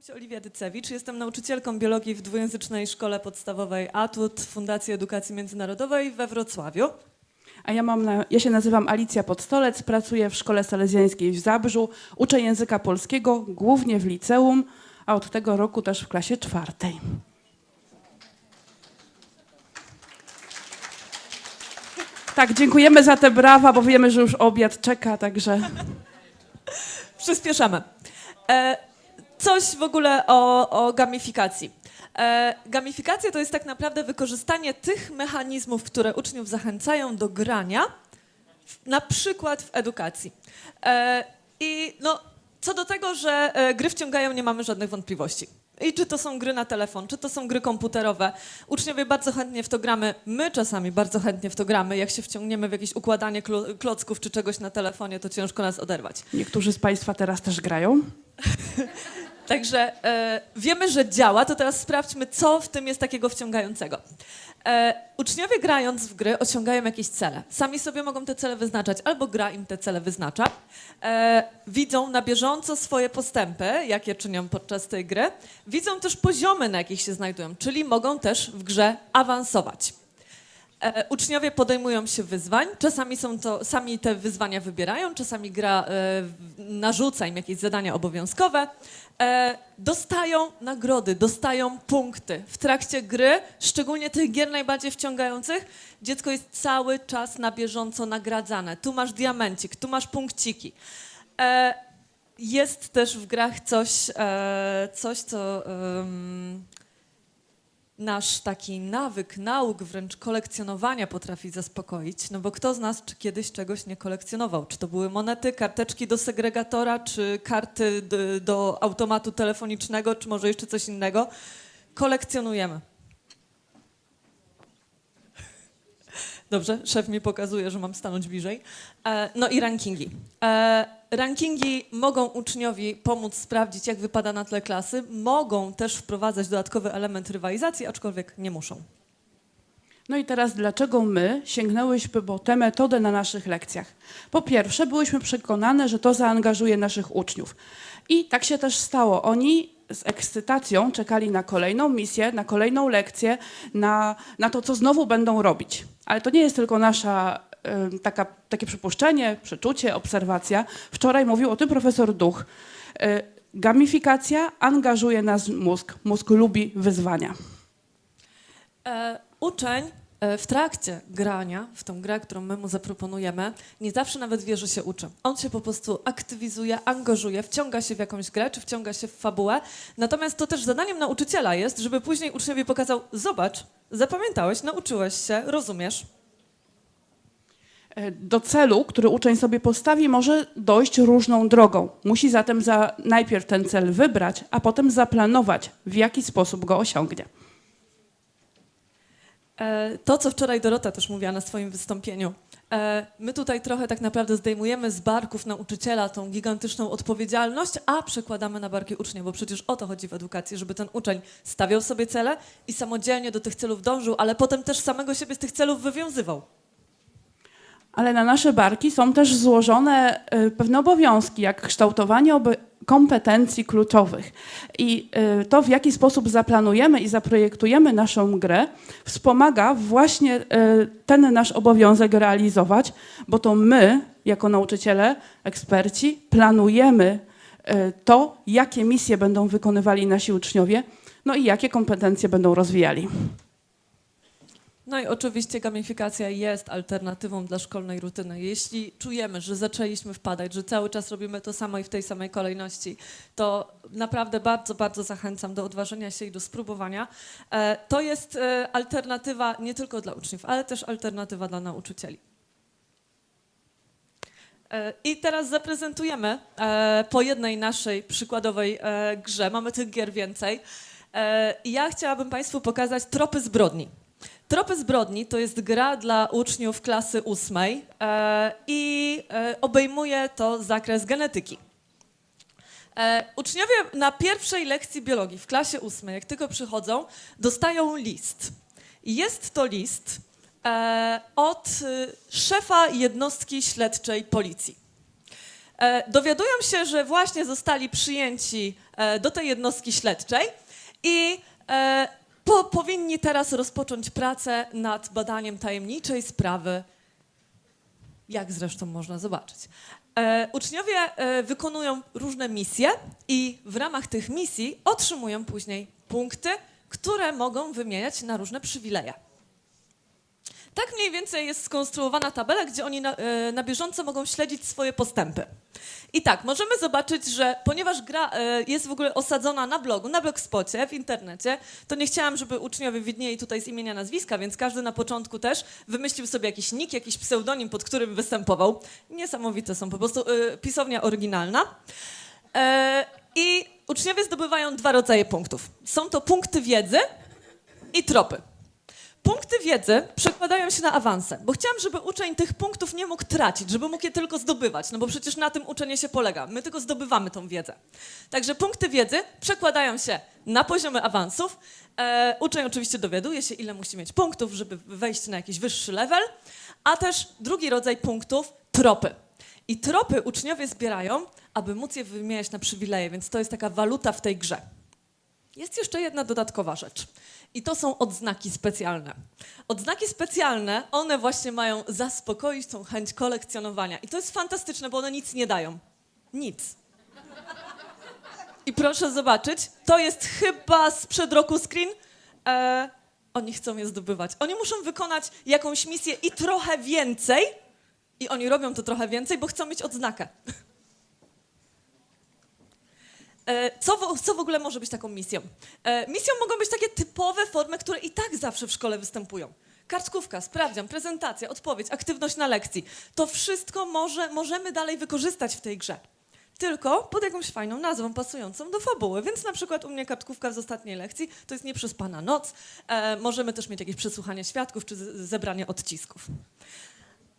Nazywam się Oliwia Dycewicz, jestem nauczycielką biologii w dwujęzycznej szkole podstawowej ATUT Fundacji Edukacji Międzynarodowej we Wrocławiu. A ja, mam na, ja się nazywam Alicja Podstolec, pracuję w Szkole Salezjańskiej w Zabrzu, uczę języka polskiego głównie w liceum, a od tego roku też w klasie czwartej. Tak, dziękujemy za te brawa, bo wiemy, że już obiad czeka, także Przyspieszamy. E, coś w ogóle o, o gamifikacji. E, gamifikacja to jest tak naprawdę wykorzystanie tych mechanizmów, które uczniów zachęcają do grania, na przykład w edukacji. E, I no, co do tego, że e, gry wciągają, nie mamy żadnych wątpliwości. I czy to są gry na telefon, czy to są gry komputerowe. Uczniowie bardzo chętnie w to gramy, my czasami bardzo chętnie w to gramy. Jak się wciągniemy w jakieś układanie klo- klocków czy czegoś na telefonie, to ciężko nas oderwać. niektórzy z Państwa teraz też grają. Także e, wiemy, że działa, to teraz sprawdźmy, co w tym jest takiego wciągającego. E, uczniowie grając w gry osiągają jakieś cele. Sami sobie mogą te cele wyznaczać, albo gra im te cele wyznacza. E, widzą na bieżąco swoje postępy, jakie czynią podczas tej gry. Widzą też poziomy, na jakich się znajdują, czyli mogą też w grze awansować. E, uczniowie podejmują się wyzwań. Czasami są to, sami te wyzwania wybierają, czasami gra e, narzuca im jakieś zadania obowiązkowe. E, dostają nagrody, dostają punkty. W trakcie gry, szczególnie tych gier najbardziej wciągających, dziecko jest cały czas na bieżąco nagradzane. Tu masz diamencik, tu masz punkciki. Jest też w grach coś, coś co... nasz taki nawyk nauk, wręcz kolekcjonowania potrafi zaspokoić, no bo kto z nas czy kiedyś czegoś nie kolekcjonował? Czy to były monety, karteczki do segregatora, czy karty d- do automatu telefonicznego, czy może jeszcze coś innego? Kolekcjonujemy. Dobrze, szef mi pokazuje, że mam stanąć bliżej. E, no i rankingi. E, rankingi mogą uczniowi pomóc sprawdzić, jak wypada na tle klasy, mogą też wprowadzać dodatkowy element rywalizacji, aczkolwiek nie muszą. No i teraz dlaczego my sięgnęłyśmy po tę metodę na naszych lekcjach? Po pierwsze, byłyśmy przekonane, że to zaangażuje naszych uczniów. I tak się też stało. Oni z ekscytacją czekali na kolejną misję, na kolejną lekcję, na, na to, co znowu będą robić. Ale to nie jest tylko nasza taka, takie przypuszczenie, przeczucie, obserwacja. Wczoraj mówił o tym profesor Duch. E, Gamifikacja angażuje nas mózg. Mózg lubi wyzwania. E, uczeń e, w trakcie grania, w tą grę, którą my mu zaproponujemy, nie zawsze nawet wie, że się uczy. On się po prostu aktywizuje, angażuje, wciąga się w jakąś grę, czy wciąga się w fabułę. Natomiast to też zadaniem nauczyciela jest, żeby później uczniowi pokazał, zobacz, zapamiętałeś, nauczyłeś się, rozumiesz. E, Do celu, który uczeń sobie postawi, może dojść różną drogą. Musi zatem za, najpierw ten cel wybrać, a potem zaplanować, w jaki sposób go osiągnie. E, To, co wczoraj Dorota też mówiła na swoim wystąpieniu. E, My tutaj trochę tak naprawdę zdejmujemy z barków nauczyciela tą gigantyczną odpowiedzialność, a przekładamy na barki ucznia, bo przecież o to chodzi w edukacji, żeby ten uczeń stawiał sobie cele i samodzielnie do tych celów dążył, ale potem też samego siebie z tych celów wywiązywał. Ale na nasze barki są też złożone e, pewne obowiązki, jak kształtowanie oby- kompetencji kluczowych. I e, to, w jaki sposób zaplanujemy i zaprojektujemy naszą grę, wspomaga właśnie e, ten nasz obowiązek realizować, bo to my, jako nauczyciele, eksperci, planujemy to, jakie misje będą wykonywali nasi uczniowie, no i jakie kompetencje będą rozwijali. No i oczywiście gamifikacja jest alternatywą dla szkolnej rutyny. Jeśli czujemy, że zaczęliśmy wpadać, że cały czas robimy to samo i w tej samej kolejności, to naprawdę bardzo, bardzo zachęcam do odważenia się i do spróbowania. E, To jest e, alternatywa nie tylko dla uczniów, ale też alternatywa dla nauczycieli. E, I teraz zaprezentujemy po jednej naszej przykładowej grze. Mamy tych gier więcej. Ja chciałabym Państwu pokazać tropy zbrodni. Tropy zbrodni to jest gra dla uczniów klasy ósmej e, i e, obejmuje to zakres genetyki. E, uczniowie na pierwszej lekcji biologii w klasie ósmej, jak tylko przychodzą, dostają list. Jest to list e, od y, szefa jednostki śledczej policji. e, dowiadują się, że właśnie zostali przyjęci e, do tej jednostki śledczej i po, powinni teraz rozpocząć pracę nad badaniem tajemniczej sprawy, jak zresztą można zobaczyć. E, uczniowie e, wykonują różne misje i w ramach tych misji otrzymują później punkty, które mogą wymieniać na różne przywileje. Tak mniej więcej jest skonstruowana tabela, gdzie oni na, e, na bieżąco mogą śledzić swoje postępy. I tak, możemy zobaczyć, że ponieważ gra e, jest w ogóle osadzona na blogu, na blogspocie, w internecie, to nie chciałam, żeby uczniowie widnieli tutaj z imienia, nazwiska, więc każdy na początku też wymyślił sobie jakiś nick, jakiś pseudonim, pod którym występował. Niesamowite są, po prostu e, pisownia oryginalna. I uczniowie zdobywają dwa rodzaje punktów. Są to punkty wiedzy i tropy. Punkty wiedzy przekładają się na awanse, bo chciałam, żeby uczeń tych punktów nie mógł tracić, żeby mógł je tylko zdobywać, no bo przecież na tym uczenie się polega. My tylko zdobywamy tą wiedzę. Także punkty wiedzy przekładają się na poziomy awansów. E, uczeń oczywiście dowiaduje się, ile musi mieć punktów, żeby wejść na jakiś wyższy level, a też drugi rodzaj punktów tropy. I tropy uczniowie zbierają, aby móc je wymieniać na przywileje, więc to jest taka waluta w tej grze. Jest jeszcze jedna dodatkowa rzecz. I to są odznaki specjalne. Odznaki specjalne, one właśnie mają zaspokoić tą chęć kolekcjonowania. I to jest fantastyczne, bo one nic nie dają. Nic. I proszę zobaczyć, to jest chyba sprzed roku screen. E, oni chcą je zdobywać. Oni muszą wykonać jakąś misję i trochę więcej. I oni robią to trochę więcej, bo chcą mieć odznakę. E, Co w, co w ogóle może być taką misją? E, misją mogą być takie typowe formy, które i tak zawsze w szkole występują. Kartkówka, sprawdzian, prezentacja, odpowiedź, aktywność na lekcji. To wszystko może, możemy dalej wykorzystać w tej grze. Tylko pod jakąś fajną nazwą pasującą do fabuły. Więc na przykład u mnie kartkówka z ostatniej lekcji to jest nieprzespana noc. E, możemy też mieć jakieś przesłuchanie świadków czy zebranie odcisków.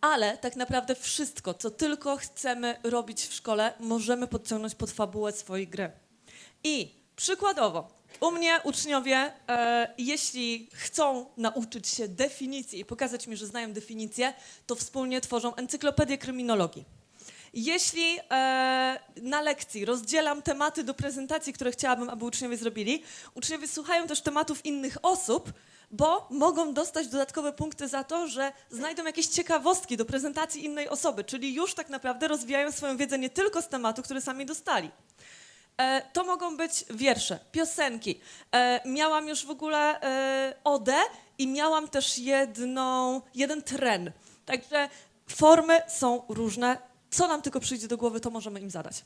Ale tak naprawdę wszystko, co tylko chcemy robić w szkole, możemy podciągnąć pod fabułę swojej gry. I przykładowo, u mnie uczniowie, e, jeśli chcą nauczyć się definicji i pokazać mi, że znają definicję, to wspólnie tworzą encyklopedię kryminologii. Jeśli e, na lekcji rozdzielam tematy do prezentacji, które chciałabym, aby uczniowie zrobili, uczniowie słuchają też tematów innych osób, bo mogą dostać dodatkowe punkty za to, że znajdą jakieś ciekawostki do prezentacji innej osoby, czyli już tak naprawdę rozwijają swoją wiedzę nie tylko z tematu, który sami dostali. E, to mogą być wiersze, piosenki. E, miałam już w ogóle e, odę i miałam też jedną, jeden tren. Także formy są różne. Co nam tylko przyjdzie do głowy, to możemy im zadać.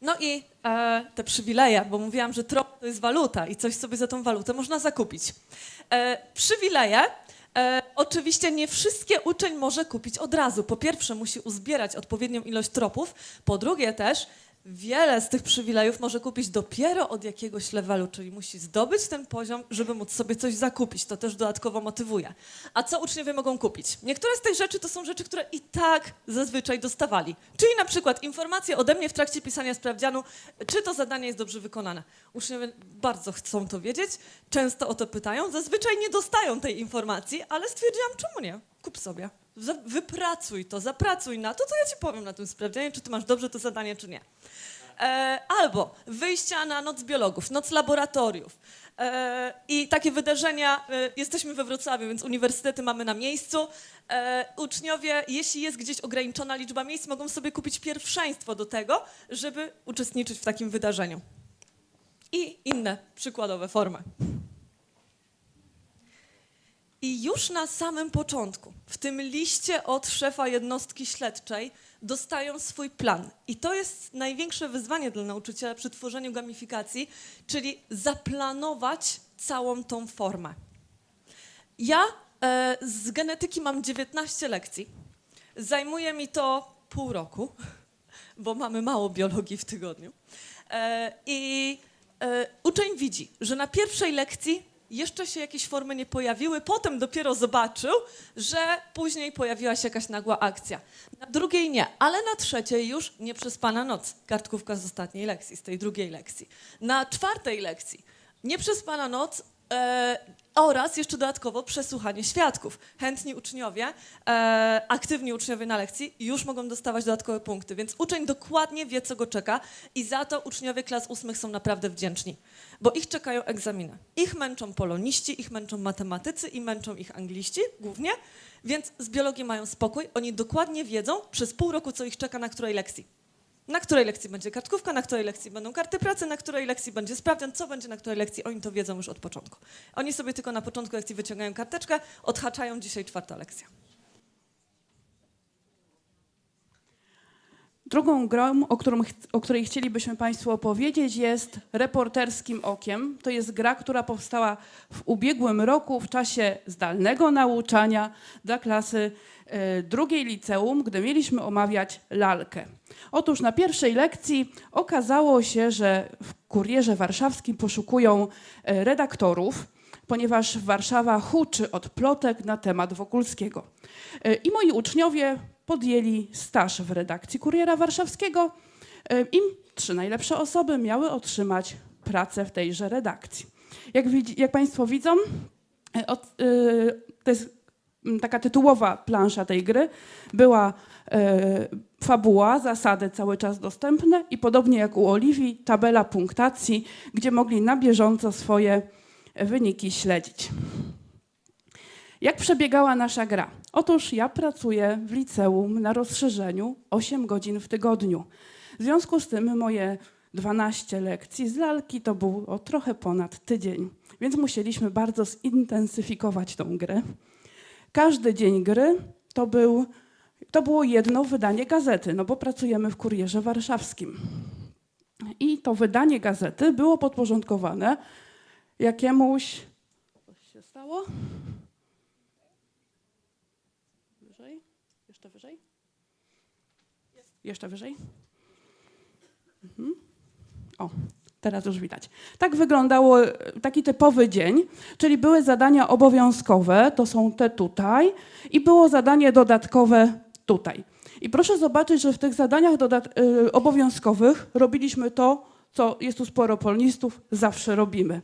No i e, te przywileje, bo mówiłam, że trop to jest waluta i coś sobie za tą walutę można zakupić. E, przywileje E, oczywiście nie wszystkie uczeń może kupić od razu. Po pierwsze, musi uzbierać odpowiednią ilość tropów. Po drugie też, wiele z tych przywilejów może kupić dopiero od jakiegoś levelu, czyli musi zdobyć ten poziom, żeby móc sobie coś zakupić. To też dodatkowo motywuje. A co uczniowie mogą kupić? Niektóre z tych rzeczy to są rzeczy, które i tak zazwyczaj dostawali. Czyli na przykład informacje ode mnie w trakcie pisania sprawdzianu, czy to zadanie jest dobrze wykonane. Uczniowie bardzo chcą to wiedzieć, często o to pytają, zazwyczaj nie dostają tej informacji, ale stwierdziłam, czemu nie? Kup sobie. Wypracuj to, zapracuj na to, to ja ci powiem na tym sprawdzianie, czy ty masz dobrze to zadanie, czy nie. E, albo wyjścia na noc biologów, noc laboratoriów. E, I takie wydarzenia, e, jesteśmy we Wrocławiu, więc uniwersytety mamy na miejscu. E, uczniowie, jeśli jest gdzieś ograniczona liczba miejsc, mogą sobie kupić pierwszeństwo do tego, żeby uczestniczyć w takim wydarzeniu. I inne przykładowe formy. I już na samym początku, w tym liście od szefa jednostki śledczej, dostają swój plan. I to jest największe wyzwanie dla nauczyciela przy tworzeniu gamifikacji, czyli zaplanować całą tą formę. Ja e, z genetyki mam 19 lekcji. Zajmuje mi to pół roku, bo mamy mało biologii w tygodniu. E, I e, uczeń widzi, że na pierwszej lekcji jeszcze się jakieś formy nie pojawiły, potem dopiero zobaczył, że później pojawiła się jakaś nagła akcja. Na drugiej nie, ale na trzeciej już nie przespana noc. Kartkówka z ostatniej lekcji, z tej drugiej lekcji. Na czwartej lekcji nie przespana noc, E, oraz jeszcze dodatkowo przesłuchanie świadków. Chętni uczniowie, e, aktywni uczniowie na lekcji już mogą dostawać dodatkowe punkty, więc uczeń dokładnie wie, co go czeka i za to uczniowie klas ósmych są naprawdę wdzięczni, bo ich czekają egzaminy. Ich męczą poloniści, ich męczą matematycy i męczą ich angliści głównie, więc z biologii mają spokój. Oni dokładnie wiedzą przez pół roku, co ich czeka na której lekcji. Na której lekcji będzie kartkówka, na której lekcji będą karty pracy, na której lekcji będzie sprawdzian, co będzie na której lekcji, oni to wiedzą już od początku. Oni sobie tylko na początku lekcji wyciągają karteczkę, odhaczają dzisiaj czwarta lekcja. Drugą grą, o, o której chcielibyśmy Państwu opowiedzieć, jest Reporterskim Okiem. To jest gra, która powstała w ubiegłym roku w czasie zdalnego nauczania dla klasy e, drugiej liceum, gdy mieliśmy omawiać lalkę. Otóż na pierwszej lekcji okazało się, że w Kurierze Warszawskim poszukują e, redaktorów, ponieważ Warszawa huczy od plotek na temat Wokulskiego. E, I moi uczniowie podjęli staż w redakcji Kuriera Warszawskiego. E, I trzy najlepsze osoby miały otrzymać pracę w tejże redakcji. Jak, widzi, jak Państwo widzą, e, od, e, to jest mm, taka tytułowa plansza tej gry. Była fabuła, zasady cały czas dostępne i podobnie jak u Oliwii, tabela punktacji, gdzie mogli na bieżąco swoje wyniki śledzić. Jak przebiegała nasza gra? Otóż ja pracuję w liceum na rozszerzeniu 8 godzin w tygodniu. W związku z tym moje 12 lekcji z lalki to było trochę ponad tydzień, więc musieliśmy bardzo zintensyfikować tą grę. Każdy dzień gry to, był, to było jedno wydanie gazety, no bo pracujemy w Kurierze Warszawskim. I to wydanie gazety było podporządkowane jakiemuś... Coś się stało? Wyżej? Jeszcze wyżej? Jeszcze wyżej? Mhm. O, teraz już widać. Tak wyglądało e, taki typowy dzień, czyli były zadania obowiązkowe, to są te tutaj, i było zadanie dodatkowe tutaj. I proszę zobaczyć, że w tych zadaniach y, obowiązkowych robiliśmy to, co jest tu sporo polonistów, zawsze robimy.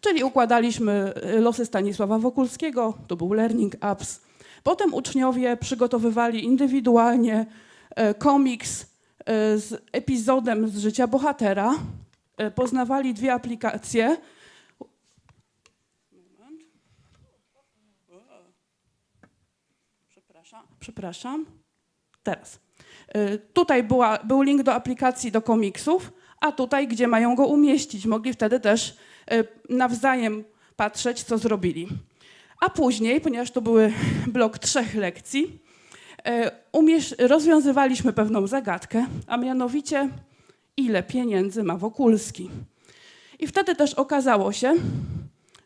Czyli układaliśmy y, losy Stanisława Wokulskiego, to był Learning Apps. Potem uczniowie przygotowywali indywidualnie e, komiks e, z epizodem z życia bohatera. E, Poznawali dwie aplikacje. Przepraszam. Przepraszam. Teraz. Tutaj była, był link do aplikacji do komiksów, a tutaj, gdzie mają go umieścić. Mogli wtedy też nawzajem patrzeć, co zrobili. A później, ponieważ to były blok trzech lekcji, e, rozwiązywaliśmy pewną zagadkę, a mianowicie ile pieniędzy ma Wokulski. I wtedy też okazało się,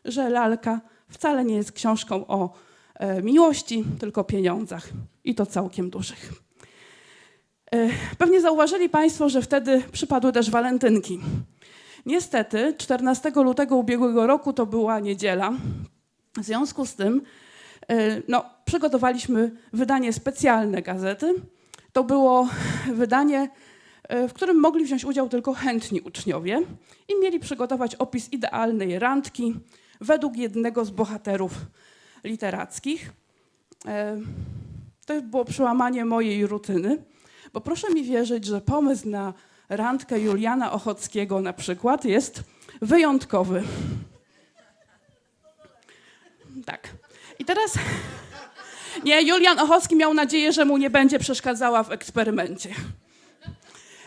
że lalka wcale nie jest książką o e, miłości, tylko pieniądzach. I to całkiem dużych. E, pewnie zauważyli Państwo, że wtedy przypadły też walentynki. Niestety 14 lutego ubiegłego roku to była niedziela, w związku z tym e, no, przygotowaliśmy wydanie specjalne gazety. To było wydanie, e, w którym mogli wziąć udział tylko chętni uczniowie i mieli przygotować opis idealnej randki według jednego z bohaterów literackich. E, To było przełamanie mojej rutyny, bo proszę mi wierzyć, że pomysł na randkę Juliana Ochockiego na przykład jest wyjątkowy. Tak. I teraz. Nie, Julian Ochocki miał nadzieję, że mu nie będzie przeszkadzała w eksperymencie.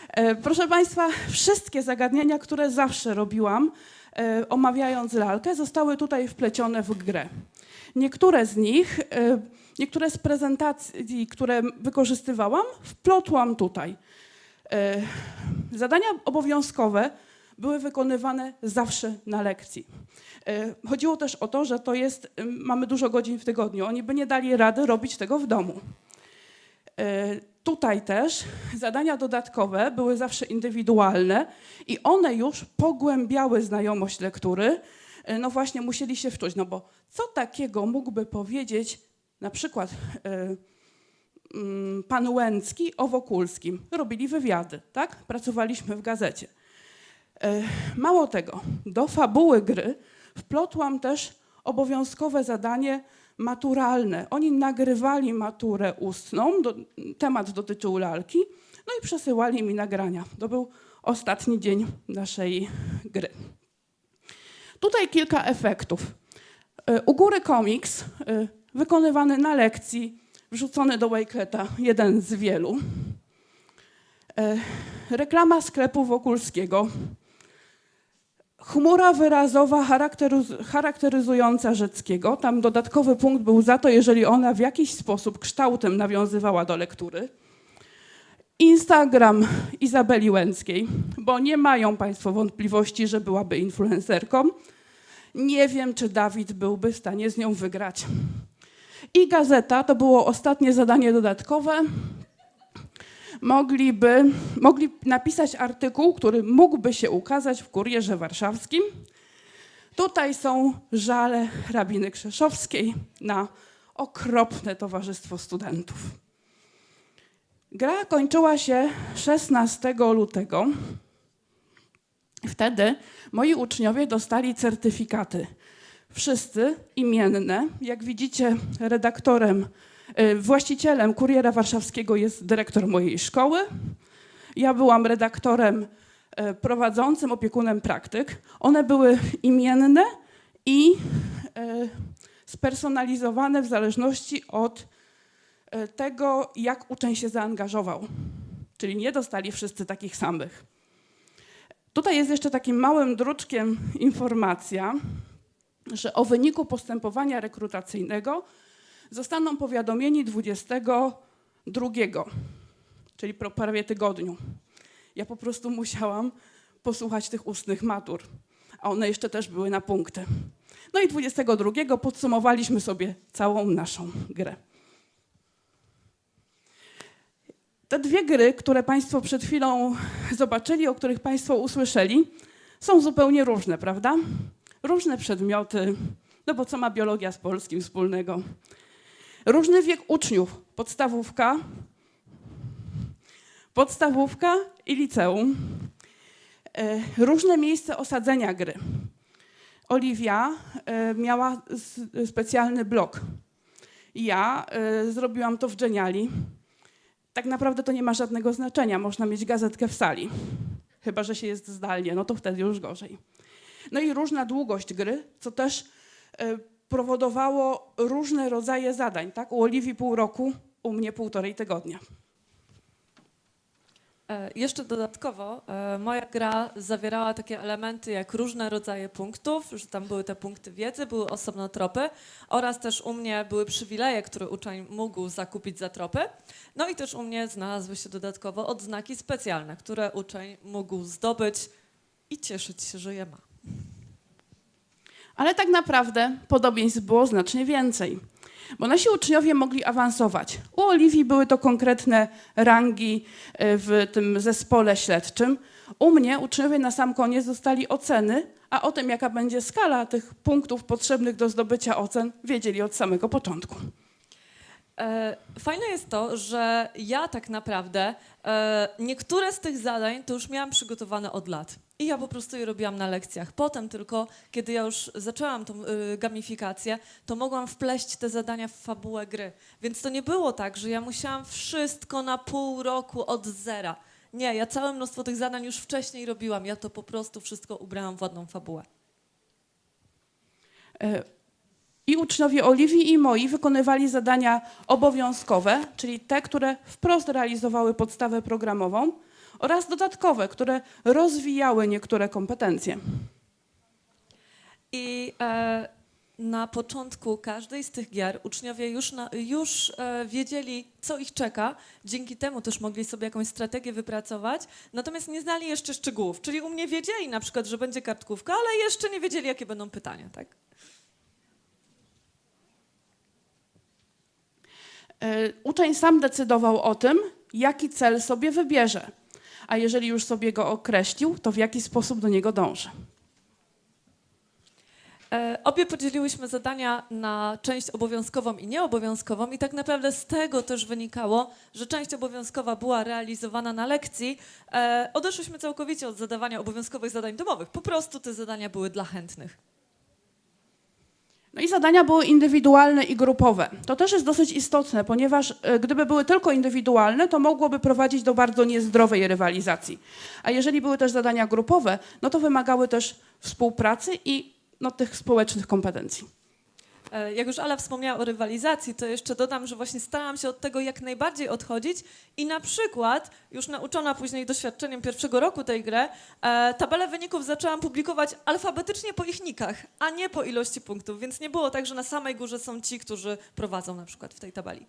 E, Proszę Państwa, wszystkie zagadnienia, które zawsze robiłam, e, omawiając lalkę, zostały tutaj wplecione w grę. Niektóre z nich, e, niektóre z prezentacji, które wykorzystywałam, wplotłam tutaj. Zadania obowiązkowe były wykonywane zawsze na lekcji. E, Chodziło też o to, że to jest, em, mamy dużo godzin w tygodniu. Oni by nie dali rady robić tego w domu. E, Tutaj też zadania dodatkowe były zawsze indywidualne i one już pogłębiały znajomość lektury. E, No właśnie musieli się wczuć, no bo co takiego mógłby powiedzieć na przykład mm, pan Łęcki o Wokulskim? Robili wywiady, tak? Pracowaliśmy w gazecie. E, Mało tego, do fabuły gry wplotłam też obowiązkowe zadanie maturalne. Oni nagrywali maturę ustną, do, temat dotyczył lalki, no i przesyłali mi nagrania. To był ostatni dzień naszej gry. Tutaj kilka efektów. Y, U góry komiks, y, wykonywany na lekcji, wrzucony do Wakeleta, jeden z wielu. Reklama sklepu Wokulskiego. Chmura wyrazowa charakteryz- charakteryzująca Rzeckiego. Tam dodatkowy punkt był za to, jeżeli ona w jakiś sposób kształtem nawiązywała do lektury. Instagram Izabeli Łęckiej, bo nie mają Państwo wątpliwości, że byłaby influencerką. Nie wiem, czy Dawid byłby w stanie z nią wygrać. I gazeta to było ostatnie zadanie dodatkowe. Mogliby, mogli napisać artykuł, który mógłby się ukazać w Kurierze Warszawskim. Tutaj są żale hrabiny Krzeszowskiej na okropne towarzystwo studentów. Gra kończyła się 16 lutego. Wtedy moi uczniowie dostali certyfikaty. Wszyscy imienne. Jak widzicie, redaktorem, właścicielem Kuriera Warszawskiego jest dyrektor mojej szkoły. Ja byłam redaktorem y, prowadzącym, opiekunem praktyk. One były imienne i y, spersonalizowane w zależności od tego, jak uczeń się zaangażował. Czyli nie dostali wszyscy takich samych. Tutaj jest jeszcze takim małym druczkiem informacja, że o wyniku postępowania rekrutacyjnego zostaną powiadomieni 22, czyli po prawie tygodniu. Ja po prostu musiałam posłuchać tych ustnych matur, a one jeszcze też były na punkty. No i 22 podsumowaliśmy sobie całą naszą grę. Te dwie gry, które Państwo przed chwilą zobaczyli, o których Państwo usłyszeli, są zupełnie różne, prawda? Różne przedmioty, no bo co ma biologia z polskim wspólnego? Różny wiek uczniów, podstawówka, podstawówka i liceum. E, Różne miejsce osadzenia gry. Oliwia e, miała specjalny blok. Ja e, zrobiłam to w Geniali tak naprawdę to nie ma żadnego znaczenia. Można mieć gazetkę w sali. Chyba, że się jest zdalnie, no to wtedy już gorzej. No i różna długość gry, co też powodowało różne rodzaje zadań. Tak? U Oliwii pół roku, u mnie półtorej tygodnia. E, Jeszcze dodatkowo e, moja gra zawierała takie elementy jak różne rodzaje punktów, że tam były te punkty wiedzy, były osobno tropy oraz też u mnie były przywileje, które uczeń mógł zakupić za tropy. No i też u mnie znalazły się dodatkowo odznaki specjalne, które uczeń mógł zdobyć i cieszyć się, że je ma. Ale tak naprawdę podobieństw było znacznie więcej. Bo nasi uczniowie mogli awansować. U Oliwii były to konkretne rangi e, w tym zespole śledczym. U mnie uczniowie na sam koniec dostali oceny, a o tym, jaka będzie skala tych punktów potrzebnych do zdobycia ocen, wiedzieli od samego początku. E, Fajne jest to, że ja tak naprawdę e, niektóre z tych zadań to już miałam przygotowane od lat. I ja po prostu je robiłam na lekcjach. Potem tylko, kiedy ja już zaczęłam tą y, gamifikację, to mogłam wpleść te zadania w fabułę gry. Więc to nie było tak, że ja musiałam wszystko na pół roku od zera. Nie, ja całe mnóstwo tych zadań już wcześniej robiłam. Ja to po prostu wszystko ubrałam w ładną fabułę. E, I uczniowie Oliwii i moi wykonywali zadania obowiązkowe, czyli te, które wprost realizowały podstawę programową, oraz dodatkowe, które rozwijały niektóre kompetencje. I e, na początku każdej z tych gier uczniowie już, na, już e, wiedzieli, co ich czeka. Dzięki temu też mogli sobie jakąś strategię wypracować, natomiast nie znali jeszcze szczegółów. Czyli u mnie wiedzieli na przykład, że będzie kartkówka, ale jeszcze nie wiedzieli, jakie będą pytania. Tak? E, Uczeń sam decydował o tym, jaki cel sobie wybierze, a jeżeli już sobie go określił, to w jaki sposób do niego dąży. E, Obie podzieliłyśmy zadania na część obowiązkową i nieobowiązkową, i tak naprawdę z tego też wynikało, że część obowiązkowa była realizowana na lekcji. E, odeszłyśmy całkowicie od zadawania obowiązkowych zadań domowych. Po prostu te zadania były dla chętnych. No i zadania były indywidualne i grupowe. To też jest dosyć istotne, ponieważ e, gdyby były tylko indywidualne, to mogłoby prowadzić do bardzo niezdrowej rywalizacji. A jeżeli były też zadania grupowe, no to wymagały też współpracy i no, tych społecznych kompetencji. E, Jak już Ala wspomniała o rywalizacji, to jeszcze dodam, że właśnie starałam się od tego jak najbardziej odchodzić i na przykład, już nauczona później doświadczeniem pierwszego roku tej gry, e, tabelę wyników zaczęłam publikować alfabetycznie po ich nikach, a nie po ilości punktów, więc nie było tak, że na samej górze są ci, którzy prowadzą na przykład w tej tabeli.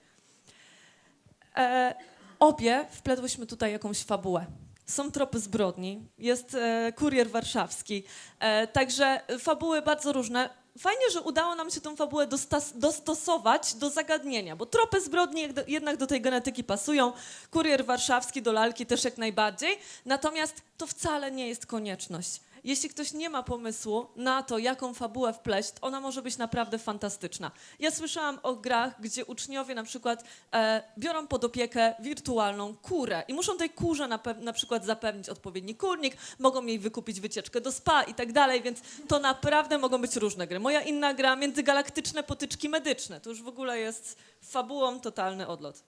E, obie wpletłyśmy tutaj jakąś fabułę. Są tropy zbrodni, jest e, kurier warszawski, e, także fabuły bardzo różne. Fajnie, że udało nam się tą fabułę dostas- dostosować do zagadnienia, bo tropy zbrodni jednak do tej genetyki pasują, kurier warszawski do lalki też jak najbardziej, natomiast to wcale nie jest konieczność. Jeśli ktoś nie ma pomysłu na to, jaką fabułę wpleść, ona może być naprawdę fantastyczna. Ja słyszałam o grach, gdzie uczniowie na przykład e, biorą pod opiekę wirtualną kurę i muszą tej kurze na, na przykład zapewnić odpowiedni kurnik, mogą jej wykupić wycieczkę do spa i tak dalej, więc to naprawdę mogą być różne gry. Moja inna gra, międzygalaktyczne potyczki medyczne, to już w ogóle jest fabułą totalny odlot.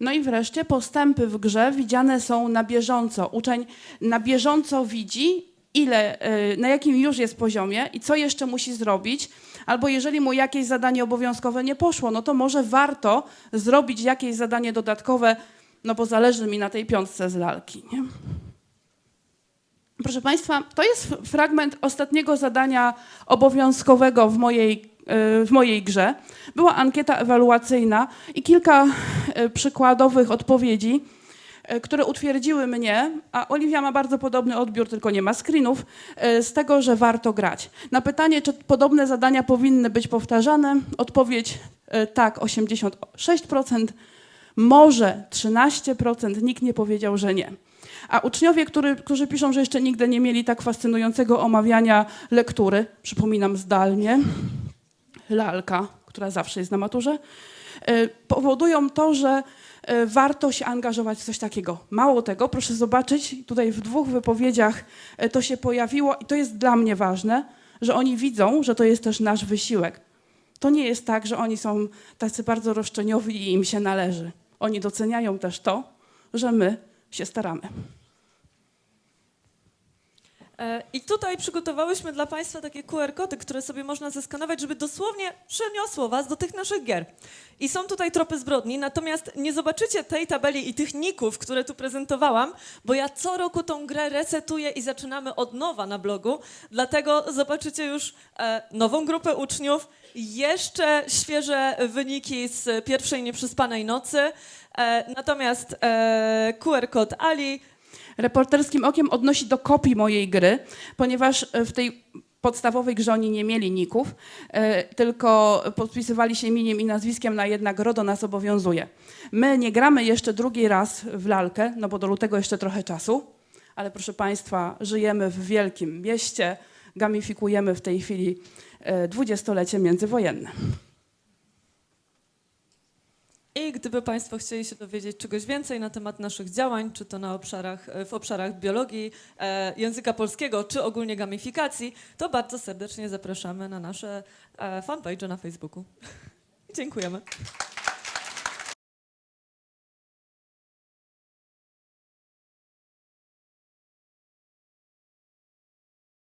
No i wreszcie postępy w grze widziane są na bieżąco. Uczeń na bieżąco widzi, ile, y, na jakim już jest poziomie i co jeszcze musi zrobić. Albo jeżeli mu jakieś zadanie obowiązkowe nie poszło, no to może warto zrobić jakieś zadanie dodatkowe, no bo zależy mi na tej piątce z lalki. Nie? Proszę Państwa, to jest fragment ostatniego zadania obowiązkowego w mojej, w mojej grze. Była ankieta ewaluacyjna i kilka y, przykładowych odpowiedzi, y, które utwierdziły mnie, a Oliwia ma bardzo podobny odbiór, tylko nie ma screenów, z tego, że warto grać. Na pytanie, czy podobne zadania powinny być powtarzane, odpowiedź tak 86%, może 13%, nikt nie powiedział, że nie. A uczniowie, który, którzy piszą, że jeszcze nigdy nie mieli tak fascynującego omawiania lektury, przypominam zdalnie, lalka, która zawsze jest na maturze, y, powodują to, że y, warto się angażować w coś takiego. Mało tego, proszę zobaczyć, tutaj w dwóch wypowiedziach y, to się pojawiło i to jest dla mnie ważne, że oni widzą, że to jest też nasz wysiłek. To nie jest tak, że oni są tacy bardzo roszczeniowi i im się należy. Oni doceniają też to, że my się staramy. E, I tutaj przygotowałyśmy dla Państwa takie QR-kody, które sobie można zeskanować, żeby dosłownie przeniosło Was do tych naszych gier. I są tutaj tropy zbrodni, natomiast nie zobaczycie tej tabeli i tych ników, które tu prezentowałam, bo ja co roku tą grę resetuję i zaczynamy od nowa na blogu, dlatego zobaczycie już e, nową grupę uczniów, jeszcze świeże wyniki z pierwszej nieprzespanej nocy, e, natomiast QR-kod Ali, reporterskim okiem odnosi do kopii mojej gry, ponieważ e, w tej podstawowej grze oni nie mieli ników, e, tylko podpisywali się imieniem i nazwiskiem na jednak RODO nas obowiązuje. My nie gramy jeszcze drugi raz w lalkę, no bo do lutego jeszcze trochę czasu, ale proszę Państwa, żyjemy w wielkim mieście, gamifikujemy w tej chwili e, dwudziestolecie międzywojenne. I gdyby Państwo chcieli się dowiedzieć czegoś więcej na temat naszych działań, czy to na obszarach, w obszarach biologii, e, języka polskiego, czy ogólnie gamifikacji, to bardzo serdecznie zapraszamy na nasze e, fanpage na Facebooku. Dziękujemy.